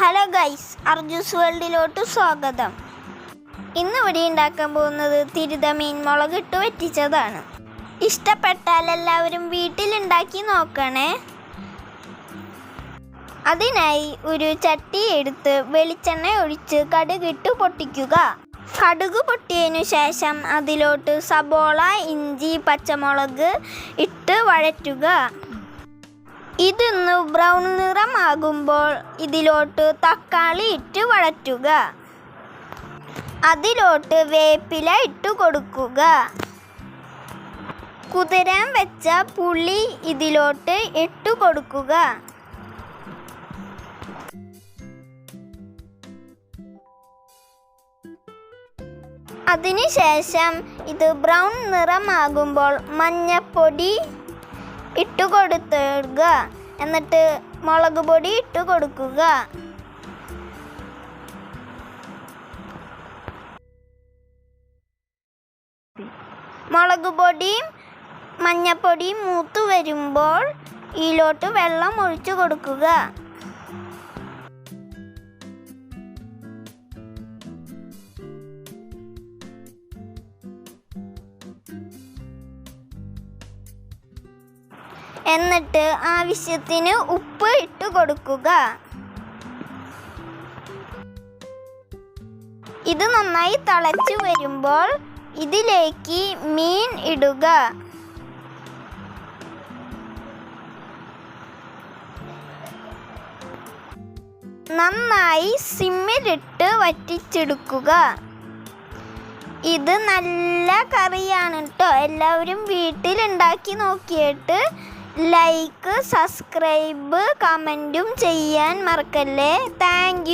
Hello guys അർജുസ് വേൾഡിലോട്ട് സ്വാഗതം. ഇന്ന് ഇവിടെ ഉണ്ടാക്കാൻ പോകുന്നത് തിരുത മീൻ മുളക് മുളകിട്ട് വറ്റിച്ചതാണ്. ഇഷ്ടപ്പെട്ടാൽ എല്ലാവരും വീട്ടിലുണ്ടാക്കി നോക്കണേ. അതിനായി ഒരു ചട്ടി എടുത്ത് വെളിച്ചെണ്ണ ഒഴിച്ച് കടുകിട്ട് പൊട്ടിക്കുക. കടുക് പൊട്ടിയതിനു ശേഷം അതിലോട്ട് സബോള ഇഞ്ചി പച്ചമുളക് ഇട്ട് വഴറ്റുക. ഇതൊന്ന് ബ്രൗൺ നിറമാകുമ്പോൾ ഇതിലോട്ട് തക്കാളി ഇട്ട് വഴറ്റുക. അതിലോട്ട് വേപ്പില ഇട്ട് കൊടുക്കുക. കുതിരാൻ വെച്ച പുളി ഇതിലോട്ട് ഇട്ട് കൊടുക്കുക. അതിനുശേഷം ഇത് ബ്രൗൺ നിറമാകുമ്പോൾ മഞ്ഞപ്പൊടി ഇട്ട് കൊടുത്തിടുക എന്നിട്ട് മുളക് പൊടി ഇട്ട് കൊടുക്കുക മുളക് പൊടിയും മഞ്ഞപ്പൊടിയും മൂത്ത് വരുമ്പോൾ ഇതിലോട്ട് വെള്ളം ഒഴിച്ചു കൊടുക്കുക. എന്നിട്ട് ആവശ്യത്തിന് ഉപ്പ് ഇട്ട് കൊടുക്കുക. ഇത് നന്നായി തിളച്ചു വരുമ്പോൾ ഇതിലേക്ക് മീൻ ഇടുക. നന്നായി സിമ്മിലിട്ട് വറ്റിച്ചെടുക്കുക. ഇത് നല്ല കറിയാണ് കേട്ടോ എല്ലാവരും വീട്ടിലുണ്ടാക്കി നോക്കിയിട്ട് ലൈക്ക് സബ്സ്ക്രൈബ് കമന്റും ചെയ്യാൻ മറക്കല്ലേ. താങ്ക്